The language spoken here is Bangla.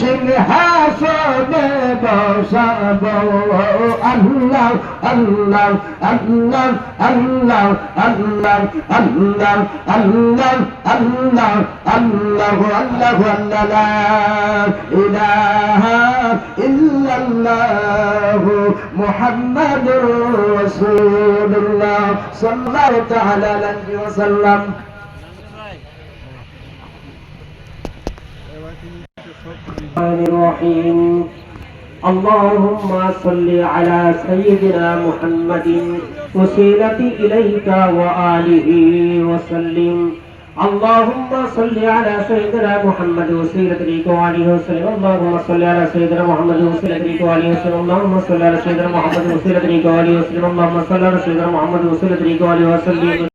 সিংহাসনে বসাব আল্লাহ আল্লাহ আল্লাহ আল্লাহ আল্লাহ আল্লাহ আল্লাহ আল্লাহ আল্লাহ আল্লাহ আল্লাহ ইলাহা ইল্লাল্লাহ محمد رسول الله صلى الله تعالى عليه وسلم. الرحيم. اللهم صل على سيدنا محمد وسيلتي إليك وآله وسلم. اللهم صل على سيدنا محمد وسيلة إليك وآله وسلم اللهم صل على سيدنا محمد وسيلة إليك وآله وسلم اللهم صل على سيدنا محمد وسيلة إليك وآله وسلم اللهم صل على سيدنا محمد وسيلة إليك وآله وسلم